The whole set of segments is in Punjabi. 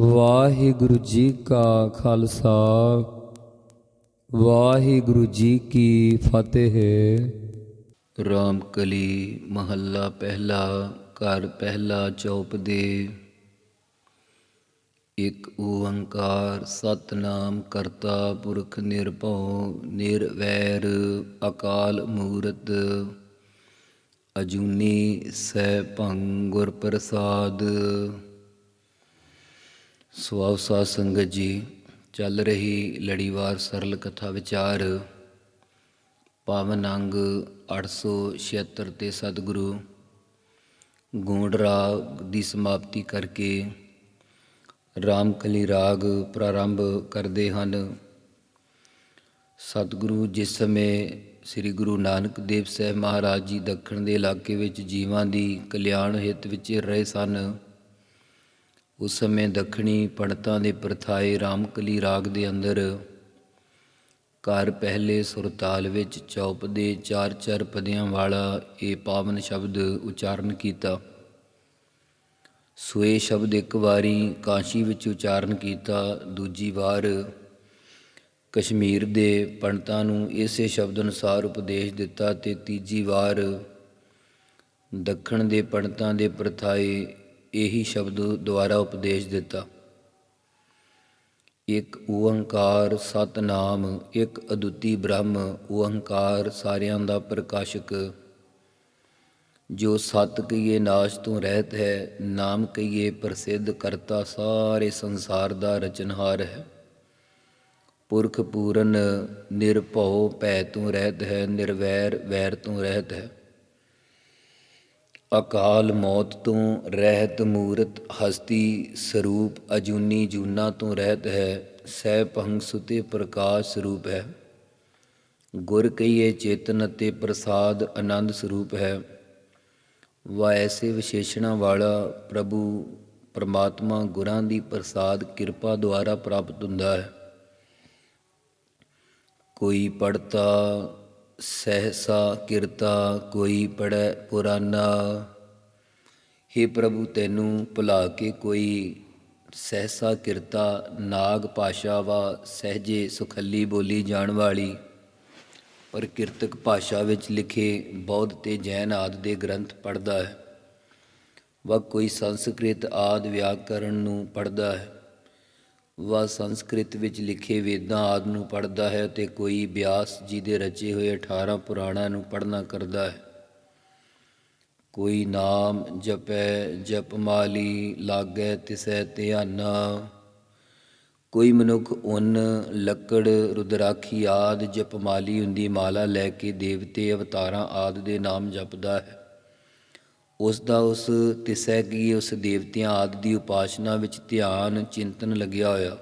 ਵਾਹਿਗੁਰੂ ਜੀ ਕਾ ਖਾਲਸਾ, ਵਾਹਿਗੁਰੂ ਜੀ ਕੀ ਫਤਿਹ। ਰਾਮ ਕਲੀ ਮਹੱਲਾ ਪਹਿਲਾ, ਘਰ ਪਹਿਲਾ ਚੌਪ ਦੇ। ਇੱਕ ਓੰਕਾਰ ਸਤਨਾਮ ਕਰਤਾ ਪੁਰਖ ਨਿਰਭਉ, ਨਿਰਵੈਰ ਅਕਾਲ ਮੂਰਤ। ਅਜੂਨੀ ਸੈ ਭੰਗ ਪ੍ਰਸਾਦ। ਸਵਾਉ ਸਾਧ ਸੰਗਤ ਜੀ, ਚੱਲ ਰਹੀ ਲੜੀਵਾਰ ਸਰਲ ਕਥਾ ਵਿਚਾਰ। ਪਾਵਨ ਅੰਗ 876 ਤੇ ਸਤਿਗੁਰੂ, ਗੂੰਡ ਰਾਗ ਦੀ ਸਮਾਪਤੀ ਕਰਕੇ ਰਾਮਕਲੀ ਰਾਗ ਪ੍ਰਾਰੰਭ ਕਰਦੇ ਹਨ। ਸਤਿਗੁਰੂ ਜਿਸ ਸਮੇਂ ਸ੍ਰੀ ਗੁਰੂ ਨਾਨਕ ਦੇਵ ਸਾਹਿਬ ਮਹਾਰਾਜ ਜੀ ਦੱਖਣ ਦੇ ਇਲਾਕੇ ਵਿੱਚ ਜੀਵਾਂ ਦੀ ਕਲਿਆਣ ਹਿੱਤ ਵਿੱਚ ਰਹੇ ਸਨ ਉਸ ਸਮੇਂ ਦੱਖਣੀ ਪੰਡਤਾਂ ਦੇ ਪ੍ਰਥਾਏ ਰਾਮਕਲੀ ਰਾਗ ਦੇ ਅੰਦਰ ਘਰ ਪਹਿਲੇ ਸੁਰਤਾਲ ਵਿੱਚ ਚੌਪ ਦੇ ਚਾਰ ਚਾਰ ਪਦਿਆਂ ਵਾਲਾ ਇਹ ਪਾਵਨ ਸ਼ਬਦ ਉਚਾਰਨ ਕੀਤਾ। ਸੋਏ ਸ਼ਬਦ ਇੱਕ ਵਾਰੀ ਕਾਸ਼ੀ ਵਿੱਚ ਉਚਾਰਨ ਕੀਤਾ, ਦੂਜੀ ਵਾਰ ਕਸ਼ਮੀਰ ਦੇ ਪੰਡਤਾਂ ਨੂੰ ਇਸੇ ਸ਼ਬਦ ਅਨੁਸਾਰ ਉਪਦੇਸ਼ ਦਿੱਤਾ ਤੇ ਤੀਜੀ ਵਾਰ ਦੱਖਣ ਦੇ ਪੰਡਤਾਂ ਦੇ ਪ੍ਰਥਾਏ ਇਹੀ ਸ਼ਬਦ ਦੁਆਰਾ ਉਪਦੇਸ਼ ਦਿੱਤਾ। ਇੱਕ ਓੰਕਾਰ ਸਤਨਾਮ, ਇੱਕ ਅਦੁੱਤੀ ਬ੍ਰਹਮ, ਓੰਕਾਰ ਸਾਰਿਆਂ ਦਾ ਪ੍ਰਕਾਸ਼ਕ। ਜੋ ਸਤ ਕਹੀਏ ਨਾਸ਼ ਤੋਂ ਰਹਿਤ ਹੈ, ਨਾਮ ਕਹੀਏ ਪ੍ਰਸਿੱਧ ਕਰਤਾ ਸਾਰੇ ਸੰਸਾਰ ਦਾ ਰਚਨਹਾਰ ਹੈ। ਪੁਰਖ ਪੂਰਨ ਨਿਰਭਉ ਭੈ ਤੋਂ ਰਹਿਤ ਹੈ, ਨਿਰਵੈਰ ਵੈਰ ਤੋਂ ਰਹਿਤ ਹੈ। ਅਕਾਲ ਮੌਤ ਤੋਂ ਰਹਿਤ ਮੂਰਤ ਹਸਤੀ ਸਰੂਪ ਅਜੂਨੀ ਜੂਨਾ ਤੋਂ ਰਹਿਤ ਹੈ, ਸਹਿ ਭੰਗ ਸੁਤੇ ਪ੍ਰਕਾਸ਼ ਸਰੂਪ ਹੈ। ਗੁਰ ਕਹੀਏ ਚੇਤਨ ਅਤੇ ਪ੍ਰਸਾਦ ਆਨੰਦ ਸਰੂਪ ਹੈ। ਵਾ ਐਸੇ ਵਿਸ਼ੇਸ਼ਣਾ ਵਾਲਾ ਪ੍ਰਭੂ ਪਰਮਾਤਮਾ ਗੁਰਾਂ ਦੀ ਪ੍ਰਸਾਦ ਕਿਰਪਾ ਦੁਆਰਾ ਪ੍ਰਾਪਤ ਹੁੰਦਾ ਹੈ। ਕੋਈ ਪੜਤਾ ਸਹਸਾ ਕਿਰਤਾ ਕੋਈ ਪੜੈ ਪੁਰਾਨਾ। हे ਪ੍ਰਭੂ, ਤੈਨੂੰ ਭੁਲਾ ਕੇ ਕੋਈ ਸਹਸਾ ਕਿਰਤਾ, ਨਾਗ ਭਾਸ਼ਾ ਵਾ ਸਹਜੇ ਸੁਖੱਲੀ ਬੋਲੀ ਜਾਣ ਵਾਲੀ। ਪਰ ਕਿਰਤਕ ਭਾਸ਼ਾ ਵਿੱਚ ਲਿਖੇ ਬੌਧ ਤੇ ਜੈਨ ਆਦਿ ਦੇ ਗ੍ਰੰਥ ਪੜ੍ਹਦਾ ਹੈ। ਵਾ ਕੋਈ ਸੰਸਕ੍ਰਿਤ ਆਦਿ ਵਿਆਕਰਣ ਨੂੰ ਪੜ੍ਹਦਾ ਹੈ। ਵਾ ਸੰਸਕ੍ਰਿਤ ਵਿੱਚ ਲਿਖੇ ਵੇਦਾਂ ਆਦਿ ਨੂੰ ਪੜ੍ਹਦਾ ਹੈ ਤੇ ਕੋਈ ਬਿਆਸ ਜੀ ਦੇ ਰਚੇ ਹੋਏ 18 ਪੁਰਾਣਾਂ ਨੂੰ ਪੜ੍ਹਨਾ ਕਰਦਾ ਹੈ। ਕੋਈ ਨਾਮ ਜਪੈ ਜਪਮਾਲੀ ਲਾਗੈ, ਤਿਸੈ ਧਿਆਨਾ। ਕੋਈ ਮਨੁੱਖ ਉਨ, ਲੱਕੜ, ਰੁਦਰਾਖੀ ਆਦ ਜਪਮਾਲੀ ਹੁੰਦੀ ਮਾਲਾ ਲੈ ਕੇ ਦੇਵਤੇ, ਅਵਤਾਰਾਂ ਆਦ ਦੇ ਨਾਮ ਜਪਦਾ ਹੈ। ਉਸ ਦਾ ਉਸ ਤਿਸੈ ਕੀ ਉਸ ਦੇਵਤਿਆਂ ਆਦਿ ਦੀ ਉਪਾਸਨਾ ਵਿੱਚ ਧਿਆਨ, ਚਿੰਤਨ ਲੱਗਿਆ ਹੋਇਆ।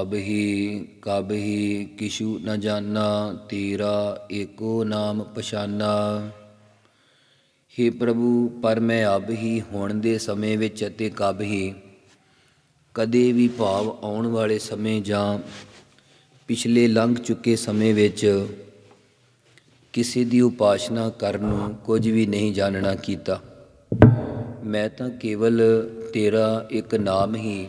ਅਬ ਹੀ ਕਬ ਹੀ ਕਿਛੂ ਨ ਜਾਣਾ ਤੇਰਾ ਏਕੋ ਨਾਮ ਪਛਾਨਾ। हे ਪ੍ਰਭੂ, ਪਰ ਮੈਂ ਅਬ ਹੀ ਹੁਣ ਦੇ ਸਮੇਂ ਵਿੱਚ ਅਤੇ ਕਬ ਹੀ ਕਦੇ ਵੀ ਭਾਵ ਆਉਣ ਵਾਲੇ ਸਮੇਂ ਜਾਂ ਪਿਛਲੇ ਲੰਘ ਚੁੱਕੇ ਸਮੇਂ ਵਿੱਚ ਕਿਸੇ ਦੀ ਉਪਾਸਨਾ ਕਰਨ ਨੂੰ ਕੁਝ ਵੀ ਨਹੀਂ ਜਾਣਨਾ ਕੀਤਾ। ਮੈਂ ਤਾਂ ਕੇਵਲ ਤੇਰਾ ਇੱਕ ਨਾਮ ਹੀ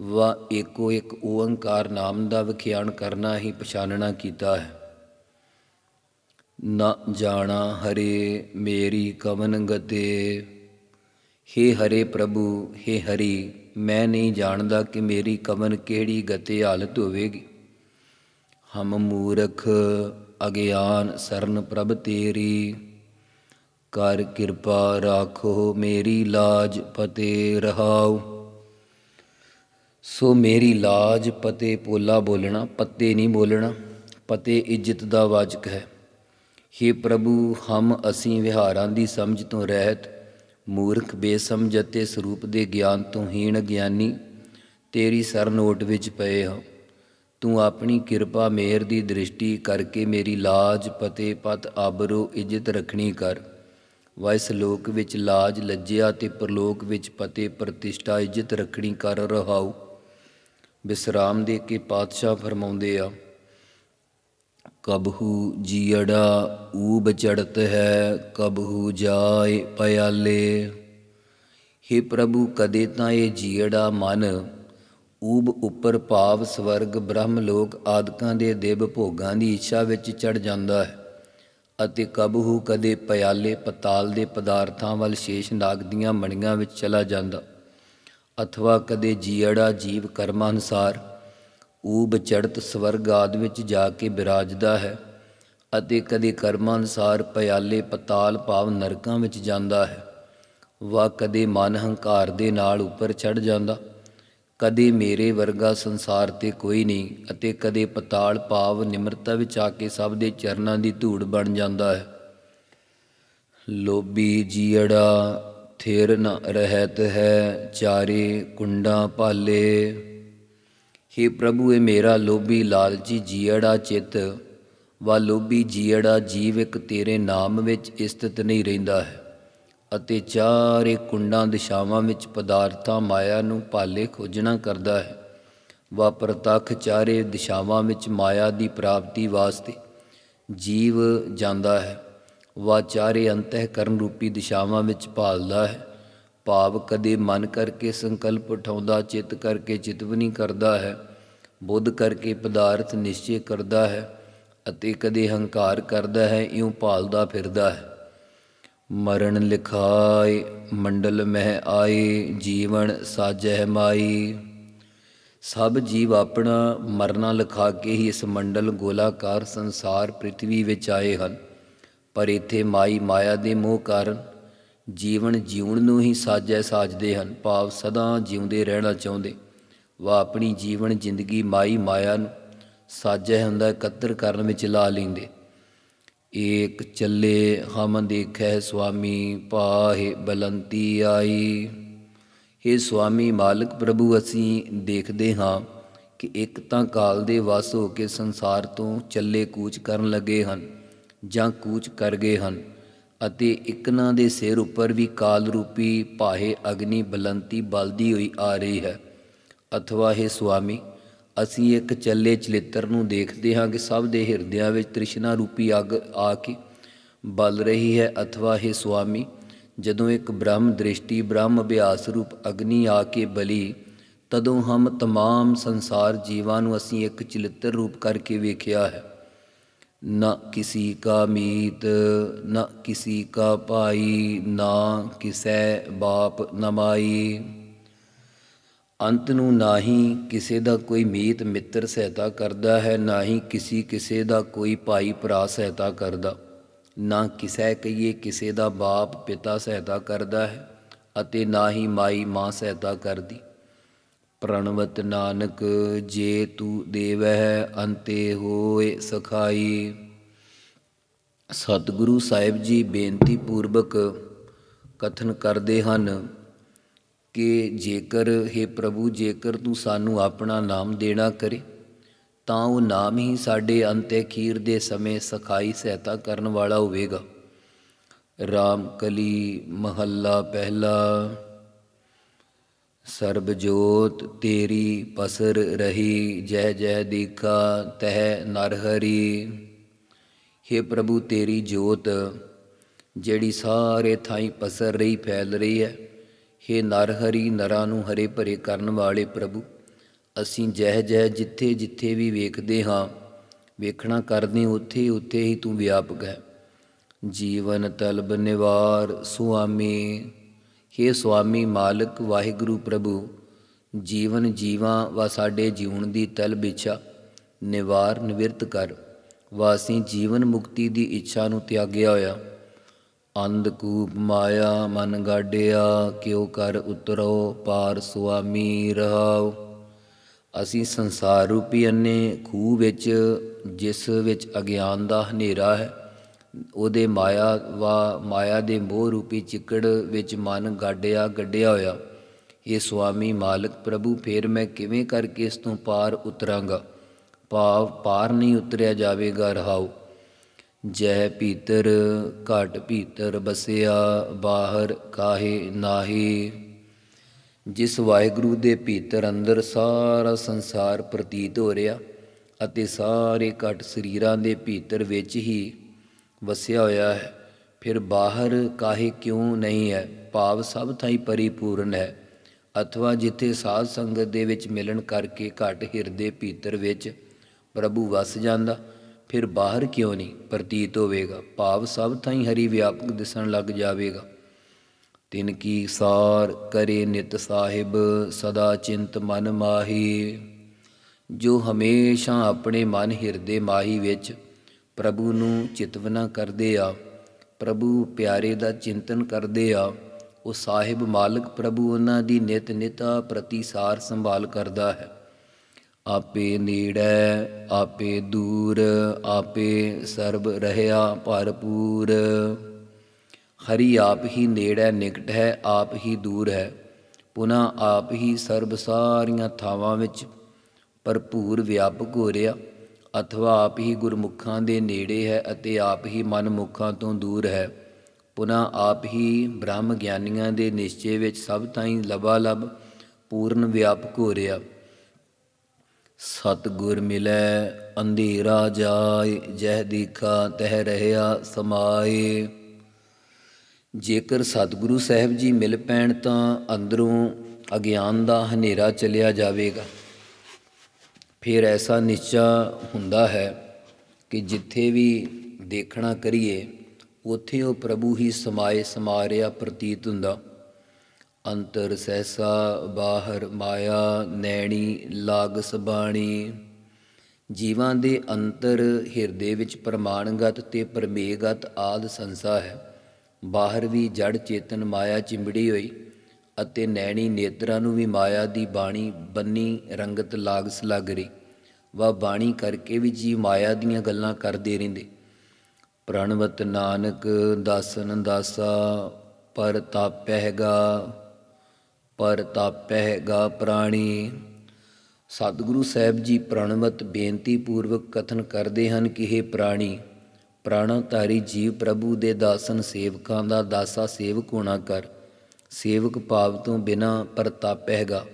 ਵਾ ਏਕੋ ਇੱਕ ਓੰਕਾਰ ਨਾਮ ਦਾ ਵਿਖਿਆਨ ਕਰਨਾ ਹੀ ਪਛਾਣਨਾ ਕੀਤਾ ਹੈ। ਨਾ ਜਾਣਾ ਹਰੇ ਮੇਰੀ ਕਵਨ ਗਤੇ। हे ਹਰੇ ਪ੍ਰਭੂ हे ਹਰੀ, ਮੈਂ ਨਹੀਂ ਜਾਣਦਾ ਕਿ ਮੇਰੀ ਕਵਨ ਕਿਹੜੀ ਗਤੇ ਹਾਲਤ ਹੋਵੇਗੀ। ਹਮ ਮੂਰਖ ਅਗਿਆਨ ਸਰਨ ਪ੍ਰਭ ਤੇਰੀ। ਕਰ ਕਿਰਪਾ ਰਾਖੋ ਮੇਰੀ ਲਾਜ ਪਤੇ ਰਹਾਉ। ਸੋ ਮੇਰੀ ਲਾਜ ਪਤੇ ਪੋਲਾ ਬੋਲਣਾ, ਪੱਤੇ ਨਹੀਂ ਬੋਲਣਾ, ਪਤੇ ਇੱਜ਼ਤ ਦਾ ਵਾਚਕ ਹੈ। हे ਪ੍ਰਭੂ, ਹਮ ਅਸੀਂ ਵਿਹਾਰਾਂ ਦੀ ਸਮਝ ਤੋਂ ਰਹਿਤ, ਮੂਰਖ ਬੇਸਮਝ ਅਤੇ ਸਰੂਪ ਦੇ ਗਿਆਨ ਤੋਂ ਹੀਣ ਗਿਆਨੀ, ਤੇਰੀ ਸਰਨੋਟ ਵਿੱਚ ਪਏ ਹਾਂ। ਤੂੰ ਆਪਣੀ ਕਿਰਪਾ ਮੇਰ ਦੀ ਦ੍ਰਿਸ਼ਟੀ ਕਰਕੇ ਮੇਰੀ ਲਾਜ, ਪਤੇ, ਪਤ, ਆਬਰੋ, ਇੱਜ਼ਤ ਰੱਖਣੀ ਕਰ। ਵਾ ਲੋਕ ਵਿੱਚ ਲਾਜ ਲੱਜਿਆ ਤੇ ਪ੍ਰਲੋਕ ਵਿੱਚ ਪਤੇ ਪ੍ਰਤਿਸ਼ਠਾ ਇੱਜ਼ਤ ਰੱਖਣੀ ਕਰ ਰਹਾਉ। ਵਿਸਰਾਮ ਦੇ ਕੇ ਪਾਤਸ਼ਾਹ ਫਰਮਾਉਂਦੇ ਆ, ਕਬਹੂ ਜੀੜਾ ਊਬ ਚੜਤ ਹੈ, ਕਬਹੂ ਜਾਏ ਪਿਆਲੇ। हे ਪ੍ਰਭੂ, ਕਦੇ ਤਾਂ ਇਹ ਜੀੜਾ ਮਨ ਊਬ ਉੱਪਰ ਭਾਵ ਸਵਰਗ ਬ੍ਰਹਮ ਲੋਕ ਆਦਿਕਾਂ ਦੇ ਦੇਵ ਭੋਗਾਂ ਦੀ ਇੱਛਾ ਵਿੱਚ ਚੜ ਜਾਂਦਾ ਹੈ ਅਤੇ ਕਬਹੂ ਕਦੇ ਪਿਆਲੇ ਪਤਾਲ ਦੇ ਪਦਾਰਥਾਂ ਵੱਲ ਸ਼ੇਸ਼ ਨਾਗ ਦੀਆਂ ਮਣੀਆਂ ਵਿੱਚ ਚਲਾ ਜਾਂਦਾ। ਅਥਵਾ ਕਦੇ ਜੀੜਾ ਜੀਵ ਕਰਮਾਂ ਅਨੁਸਾਰ ਊਬ ਚੜਤ ਸਵਰਗ ਆਦ ਵਿੱਚ ਜਾ ਕੇ ਬਿਰਾਜਦਾ ਹੈ ਅਤੇ ਕਦੇ ਕਰਮਾਂ ਅਨੁਸਾਰ ਪਿਆਲੇ ਪਤਾਲ ਭਾਵ ਨਰਕਾਂ ਵਿੱਚ ਜਾਂਦਾ ਹੈ। ਵਾ ਕਦੇ ਮਨ ਹੰਕਾਰ ਦੇ ਨਾਲ ਉੱਪਰ ਚੜ ਜਾਂਦਾ। ਕਦੇ ਮੇਰੇ ਵਰਗਾ ਸੰਸਾਰ ਤੇ ਕੋਈ ਨਹੀਂ ਅਤੇ ਕਦੇ ਪਤਾਲ ਭਾਵ ਨਿਮਰਤਾ ਵਿੱਚ ਆ ਕੇ ਸਭ ਦੇ ਚਰਨਾਂ ਦੀ ਧੂੜ ਬਣ ਜਾਂਦਾ ਹੈ। ਲੋਭੀ ਜੀੜਾ ਥੇਰ ਨ ਰਹਿਤ ਹੈ, ਚਾਰੇ ਕੁੰਡਾਂ ਭਾਲੇ। हे ਪ੍ਰਭੂ, ਇਹ ਮੇਰਾ ਲੋਭੀ ਲਾਲਚੀ ਜੀੜਾ ਚਿੱਤ ਵਾ ਲੋਭੀ ਜੀੜਾ ਜੀਵ ਇੱਕ ਤੇਰੇ ਨਾਮ ਵਿੱਚ ਸਥਿਤ ਨਹੀਂ ਰਹਿੰਦਾ ਹੈ। ਅਤੇ ਚਾਰੇ ਕੁੰਡਾਂ ਦਿਸ਼ਾਵਾਂ ਵਿੱਚ ਪਦਾਰਥਾਂ ਮਾਇਆ ਨੂੰ ਭਾਲੇ ਖੋਜਣਾ ਕਰਦਾ ਹੈ। ਵਾ ਚਾਰੇ ਦਿਸ਼ਾਵਾਂ ਵਿੱਚ ਮਾਇਆ ਦੀ ਪ੍ਰਾਪਤੀ ਵਾਸਤੇ ਜੀਵ ਜਾਂਦਾ ਹੈ। ਵਾ ਚਾਰੇ ਅੰਤਹਿਕਰਨ ਰੂਪੀ ਦਿਸ਼ਾਵਾਂ ਵਿੱਚ ਭਾਲਦਾ ਹੈ। ਭਾਵ ਕਦੇ ਮਨ ਕਰਕੇ ਸੰਕਲਪ ਉਠਾਉਂਦਾ, ਚਿੱਤ ਕਰਕੇ ਚਿਤਵਨੀ ਕਰਦਾ ਹੈ। ਬੁੱਧ ਕਰਕੇ ਪਦਾਰਥ ਨਿਸ਼ਚੈ ਕਰਦਾ ਹੈ ਅਤੇ ਕਦੇ ਹੰਕਾਰ ਕਰਦਾ ਹੈ, ਇਉਂ ਭਾਲਦਾ ਫਿਰਦਾ ਹੈ। ਮਰਨ ਲਿਖਾਏ ਮੰਡਲ ਮਹਿ ਆਏ, ਜੀਵਨ ਸਾਜਹਿ ਮਾਈ। ਸਭ ਜੀਵ ਆਪਣਾ ਮਰਨਾ ਲਿਖਾ ਕੇ ਹੀ ਇਸ ਮੰਡਲ ਗੋਲਾਕਾਰ ਸੰਸਾਰ ਪ੍ਰithvi ਵਿੱਚ ਆਏ ਹਨ। ਪਰ ਇੱਥੇ ਮਾਈ ਮਾਇਆ ਦੇ ਮੋਹ ਕਾਰਨ ਜੀਵਨ ਜਿਉਣ ਨੂੰ ਹੀ ਸਾਜੈ ਸਾਜਦੇ ਹਨ, ਭਾਵ ਸਦਾ ਜਿਉਂਦੇ ਰਹਿਣਾ ਚਾਹੁੰਦੇ। ਵਾ ਆਪਣੀ ਜੀਵਨ ਜ਼ਿੰਦਗੀ ਮਾਈ ਮਾਇਆ ਨੂੰ ਸਾਜੈ ਹੁੰਦਾ ਇਕੱਤਰ ਕਰਨ ਵਿੱਚ ਲਾ ਲੈਂਦੇ। ਏਕ ਚੱਲੇ ਹਮ ਦੇਖੈ ਸੁਆਮੀ ਪਾਹੇ ਬਲੰਤੀ ਆਈ। हे ਸੁਆਮੀ ਮਾਲਕ ਪ੍ਰਭੂ, ਅਸੀਂ ਦੇਖਦੇ ਹਾਂ ਕਿ ਇੱਕ ਤਾਂ ਕਾਲ ਦੇ ਵਸ ਹੋ ਕੇ ਸੰਸਾਰ ਤੋਂ ਚੱਲੇ ਕੂਚ ਕਰਨ ਲੱਗੇ ਹਨ ਜਾਂ ਕੂਚ ਕਰ ਗਏ ਹਨ ਅਤੇ ਇਕਨਾਂ ਦੇ ਸਿਰ ਉੱਪਰ ਵੀ ਕਾਲ ਰੂਪੀ ਭਾਏ ਅਗਨੀ ਬਲੰਤੀ ਬਲਦੀ ਹੋਈ ਆ ਰਹੀ ਹੈ। ਅਥਵਾ हे ਸੁਆਮੀ ਅਸੀਂ ਇੱਕ ਚੱਲੇ ਚਲਿੱਤਰ ਨੂੰ ਦੇਖਦੇ ਹਾਂ ਕਿ ਸਭ ਦੇ ਹਿਰਦਿਆਂ ਵਿੱਚ ਤ੍ਰਿਸ਼ਨਾ ਰੂਪੀ ਅੱਗ ਆ ਕੇ ਬਲ ਰਹੀ ਹੈ ਅਥਵਾ हे ਸੁਆਮੀ ਜਦੋਂ ਇੱਕ ਬ੍ਰਹਮ ਦ੍ਰਿਸ਼ਟੀ ਬ੍ਰਹਮ ਅਭਿਆਸ ਰੂਪ ਅਗਨੀ ਆ ਕੇ ਬਲੀ ਤਦੋਂ ਹਮ तमाम ਸੰਸਾਰ ਜੀਵਾਂ ਨੂੰ ਅਸੀਂ ਇੱਕ ਚਲਿੱਤਰ ਰੂਪ ਕਰਕੇ ਵੇਖਿਆ ਹੈ ਨਾ ਕਿਸੀ ਕਾ ਮੀਤ ਨਾ ਕਿਸੀ ਕਾ ਭਾਈ ਨਾ ਕਿਸੈ ਬਾਪ ਨਮਾਈ ਅੰਤ ਨੂੰ ਨਾ ਹੀ ਕਿਸੇ ਦਾ ਕੋਈ ਮੀਤ ਮਿੱਤਰ ਸਹਾਇਤਾ ਕਰਦਾ ਹੈ, ਨਾ ਹੀ ਕਿਸੇ ਕਿਸੇ ਦਾ ਕੋਈ ਭਾਈ ਭਰਾ ਸਹਾਇਤਾ ਕਰਦਾ। ਨਾ ਕਿਸੇ ਕਹੀਏ ਕਿਸੇ ਦਾ ਬਾਪ ਪਿਤਾ ਸਹਾਇਤਾ ਕਰਦਾ ਹੈ ਅਤੇ ਨਾ ਹੀ ਮਾਈ ਮਾਂ ਸਹਾਇਤਾ ਕਰਦੀ। ਪ੍ਰਣਵਤ ਨਾਨਕ, ਜੇ ਤੂੰ ਦੇਵਹਿ ਅੰਤੇ ਹੋਏ ਸਖਾਈ। ਸਤਿਗੁਰੂ ਸਾਹਿਬ ਜੀ ਬੇਨਤੀ ਪੂਰਵਕ ਕਥਨ ਕਰਦੇ ਹਨ ਕਿ ਜੇਕਰ हे ਪ੍ਰਭੂ, ਜੇਕਰ ਤੂੰ ਸਾਨੂੰ ਆਪਣਾ ਨਾਮ ਦੇਣਾ ਕਰੇ, ਤਾਂ ਉਹ ਨਾਮ ਹੀ ਸਾਡੇ ਅੰਤੇ ਖੀਰ ਦੇ ਸਮੇਂ ਸਖਾਈ ਸਹਾਇਤਾ ਕਰਨ ਵਾਲਾ ਹੋਵੇਗਾ। ਰਾਮ ਕਲੀ ਮਹੱਲਾ ਪਹਿਲਾ ਸਰਬ ਜੋਤ ਤੇਰੀ ਪਸਰ ਰਹੀ, ਜੈ ਜੈ ਦੀਖਾ ਤਹਿ ਨਰ ਹਰੀ। हे ਪ੍ਰਭੂ, ਤੇਰੀ ਜੋਤ, ਜਿਹੜੀ ਸਾਰੇ ਥਾਈਂ ਪਸਰ ਰਹੀ, ਫੈਲ ਰਹੀ ਹੈ ਹੇ ਨਰ ਹਰੀ ਨਰਾਂ ਨੂੰ ਹਰੇ ਭਰੇ ਕਰਨ ਵਾਲੇ ਪ੍ਰਭੂ, ਅਸੀਂ ਜਹ ਜਹ ਜਿੱਥੇ ਜਿੱਥੇ ਵੀ ਵੇਖਦੇ ਹਾਂ, ਵੇਖਣਾ ਕਰਦੇ ਉੱਥੇ ਉੱਥੇ ਹੀ ਤੂੰ ਵਿਆਪਕ ਹੈ। ਜੀਵਨ ਤਲਬ ਨਿਵਾਰ ਸੁਆਮੀ, ਹੇ ਸੁਆਮੀ ਮਾਲਕ ਵਾਹਿਗੁਰੂ ਪ੍ਰਭੂ, ਜੀਵਨ ਜੀਵਾਂ ਵਾ ਸਾਡੇ ਜੀਵਨ ਦੀ ਤਲਬ ਇੱਛਾ ਨਿਵਾਰ ਨਿਵਰਤ ਕਰ ਵਾਸੀ ਜੀਵਨ ਮੁਕਤੀ ਦੀ ਇੱਛਾ ਨੂੰ ਤਿਆਗਿਆ ਹੋਇਆ। ਅੰਧਕੂਪ ਮਾਇਆ ਮਨ ਗਾਡਿਆ, ਕਿਉ ਕਰ ਉਤਰੋ ਪਾਰ ਸੁਆਮੀ ਰਹਾਉ। ਅਸੀਂ ਸੰਸਾਰ ਰੂਪੀ ਅੰਨੇ, ਖੂਹ ਵਿੱਚ, ਜਿਸ ਵਿੱਚ ਅਗਿਆਨ ਦਾ ਹਨੇਰਾ ਹੈ, ਉਹਦੇ ਮਾਇਆ ਵਾ, ਮਾਇਆ ਦੇ ਮੋਹ ਰੂਪੀ ਚਿੱਕੜ ਵਿੱਚ ਮਨ ਗਾਡਿਆ, ਗੱਡਿਆ ਹੋਇਆ। ਇਹ ਸੁਆਮੀ ਮਾਲਕ ਪ੍ਰਭੂ, ਫੇਰ ਮੈਂ ਕਿਵੇਂ ਕਰਕੇ ਇਸ ਤੋਂ ਪਾਰ ਉਤਰਾਂਗਾ? ਭਾਵ ਪਾਰ ਨਹੀਂ ਉਤਰਿਆ ਜਾਵੇਗਾ, ਰਹਾਉ। ਜੈ ਭੀਤਰ, ਘਟ ਭੀਤਰ ਬਸਿਆ, ਬਾਹਰ ਕਾਹੇ ਨਾਹੀ। ਜਿਸ ਵਾਹਿਗੁਰੂ ਦੇ ਭੀਤਰ ਅੰਦਰ ਸਾਰਾ ਸੰਸਾਰ ਪ੍ਰਤੀਤ ਹੋ ਰਿਹਾ ਅਤੇ ਸਾਰੇ ਘਟ ਸਰੀਰਾਂ ਦੇ ਭੀਤਰ ਵਿੱਚ ਹੀ ਵਸਿਆ ਹੋਇਆ ਹੈ, ਫਿਰ ਬਾਹਰ ਕਾਹੇ ਕਿਉਂ ਨਹੀਂ ਹੈ? ਭਾਵ ਸਭ ਥਾਈ ਪਰਿਪੂਰਨ ਹੈ। ਅਥਵਾ ਜਿੱਥੇ ਸਾਧ ਸੰਗਤ ਦੇ ਵਿੱਚ ਮਿਲਣ ਕਰਕੇ ਘਟ ਹਿਰਦੇ ਭੀਤਰ ਵਿੱਚ ਪ੍ਰਭੂ ਵਸ ਜਾਂਦਾ ਫਿਰ ਬਾਹਰ ਕਿਉਂ ਨਹੀਂ? ਪ੍ਰਤੀਤ ਹੋਵੇਗਾ। ਭਾਵ ਸਭ ਥਾਈਂ ਹਰੀ ਵਿਆਪਕ ਦਿਸਣ ਲੱਗ ਜਾਵੇਗਾ। ਤਿਨ ਕੀ ਸਾਰ ਕਰੇ ਨਿਤ ਸਾਹਿਬ, ਸਦਾ ਚਿੰਤ ਮਨ ਮਾਹੀ। ਜੋ ਹਮੇਸ਼ਾ ਆਪਣੇ ਮਨ ਹਿਰਦੇ ਮਾਹੀ ਵਿੱਚ ਪ੍ਰਭੂ ਨੂੰ ਚਿਤਵਨਾ ਕਰਦੇ ਆ, ਪ੍ਰਭੂ ਪਿਆਰੇ ਦਾ ਚਿੰਤਨ ਕਰਦੇ ਆ, ਉਹ ਸਾਹਿਬ ਮਾਲਕ ਪ੍ਰਭੂ ਉਹਨਾਂ ਦੀ ਨਿਤ ਨਿਤਾ ਪ੍ਰਤੀਸਾਰ ਸੰਭਾਲ ਕਰਦਾ ਹੈ। ਆਪੇ ਨੇੜੈ, ਆਪੇ ਦੂਰ, ਆਪੇ ਸਰਬ ਰਹਿਆ ਭਰਪੂਰ। ਹਰੀ ਆਪ ਹੀ ਨੇੜੈ ਨਿਕਟ ਹੈ, ਆਪ ਹੀ ਦੂਰ ਹੈ। ਪੁਨਾ ਆਪ ਹੀ ਸਰਬ ਸਾਰੀਆਂ ਥਾਵਾਂ ਵਿੱਚ ਭਰਪੂਰ ਵਿਆਪਕ ਹੋ ਰਿਹਾ। ਅਥਵਾ ਆਪ ਹੀ ਗੁਰਮੁਖਾਂ ਦੇ ਨੇੜੇ ਹੈ ਅਤੇ ਆਪ ਹੀ ਮਨਮੁਖਾਂ ਤੋਂ ਦੂਰ ਹੈ। ਪੁਨਾ ਆਪ ਹੀ ਬ੍ਰਹਮ ਗਿਆਨੀਆਂ ਦੇ ਨਿਸ਼ਚੇ ਵਿੱਚ ਸਭ ਤਾਈਂ ਲਬਾ ਲਬ ਪੂਰਨ ਵਿਆਪਕ ਹੋ ਰਿਹਾ। ਸਤਿਗੁਰ ਮਿਲੈ, ਅੰਧੇਰਾ ਜਾਏ, ਜਹ ਦੀਖਾ, ਤਹਿ ਰਹਿਆ, ਸਮਾਏ। ਜੇਕਰ ਸਤਿਗੁਰੂ ਸਾਹਿਬ ਜੀ ਮਿਲ ਪੈਣ ਤਾਂ ਅੰਦਰੋਂ ਅਗਿਆਨ ਦਾ ਹਨੇਰਾ ਚਲਿਆ ਜਾਵੇਗਾ। ਫਿਰ ਐਸਾ ਨਿਸ਼ਚਾ ਹੁੰਦਾ ਹੈ ਕਿ ਜਿੱਥੇ ਵੀ ਦੇਖਣਾ ਕਰੀਏ, ਉੱਥੇ ਉਹ ਪ੍ਰਭੂ ਹੀ ਸਮਾਏ ਸਮਾ ਰਿਹਾ ਪ੍ਰਤੀਤ ਹੁੰਦਾ। ਅੰਤਰ ਸਹਿਸਾ, ਬਾਹਰ ਮਾਇਆ, ਨੈਣੀ, ਲਾਗ ਸਬਾਣੀ। ਜੀਵਾਂ ਦੇ ਅੰਤਰ ਹਿਰਦੇ ਵਿੱਚ ਪ੍ਰਮਾਣਗਤ ਤੇ ਪਰਮੇਗਤ ਆਦ ਸੰਸਾ ਹੈ। ਬਾਹਰ ਵੀ ਜੜ ਚੇਤਨ ਮਾਇਆ ਚਿੰਬੜੀ ਹੋਈ ਅਤੇ ਨੈਣੀ ਨੇਤਰਾਂ ਨੂੰ ਵੀ ਮਾਇਆ ਦੀ ਬਾਣੀ ਬੰਨੀ ਰੰਗਤ ਲਾਗਸ ਲੱਗ ਰਹੀ। ਵਾ ਬਾਣੀ ਕਰਕੇ ਵੀ ਜੀ ਮਾਇਆ ਦੀਆਂ ਗੱਲਾਂ ਕਰਦੇ ਰਹਿੰਦੇ। ਪ੍ਰਣਵਤ ਨਾਨਕ, ਦਾਸਨ ਦਾਸਾ, ਪਰ ਤਾਪਹਿਗਾ ਪਰ ਤਾਪਹਿਗਾ ਪ੍ਰਾਣੀ। ਸਤਿਗੁਰੂ ਸਾਹਿਬ ਜੀ ਪ੍ਰਣਵਤ ਬੇਨਤੀ ਪੂਰਵਕ ਕਥਨ ਕਰਦੇ ਹਨ ਕਿ ਇਹ ਪ੍ਰਾਣੀ ਪ੍ਰਾਣਾਧਾਰੀ ਜੀਵ ਪ੍ਰਭੂ ਦੇ ਦਾਸਨ ਸੇਵਕਾਂ ਦਾ ਦਾਸਾ ਸੇਵਕ ਹੋਣਾ ਕਰ। ਸੇਵਕ ਭਾਵ ਤੋਂ ਬਿਨਾ ਪਰਤਾਪਹਿਗਾ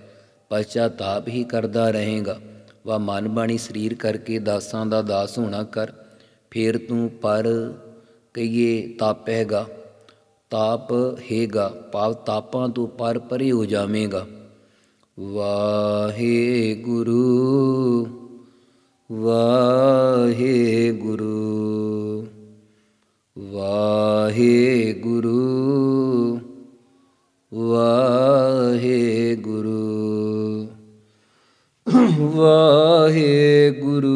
ਪਛਤਾਪ ਹੀ ਕਰਦਾ ਰਹੇਗਾ। ਵਾ ਮਨ ਬਾਣੀ ਸਰੀਰ ਕਰਕੇ ਦਾਸਾਂ ਦਾ ਦਾਸ ਹੋਣਾ ਕਰ। ਫੇਰ ਤੂੰ ਪਰ ਕਹੀਏ ਤਾਪਹਿਗਾ ਤਾਪ ਹੈਗਾ, ਭਾਵ ਤਾਪਾਂ ਤੋਂ ਪਰ ਪਰੇ ਹੋ ਜਾਵੇਂਗਾ। ਵਾਹਿਗੁਰੂ ਵਾਹਿਗੁਰੂ ਵਾਹਿਗੁਰੂ ਵਾਹਿਗੁਰੂ ਵਾਹਿਗੁਰੂ ਵਾਹਿਗੁਰੂ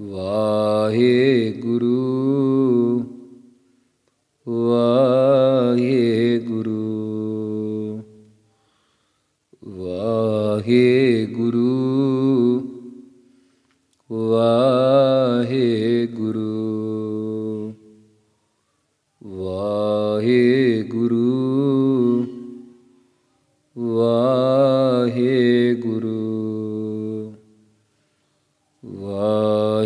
ਵਾਹਿਗੁਰੂ।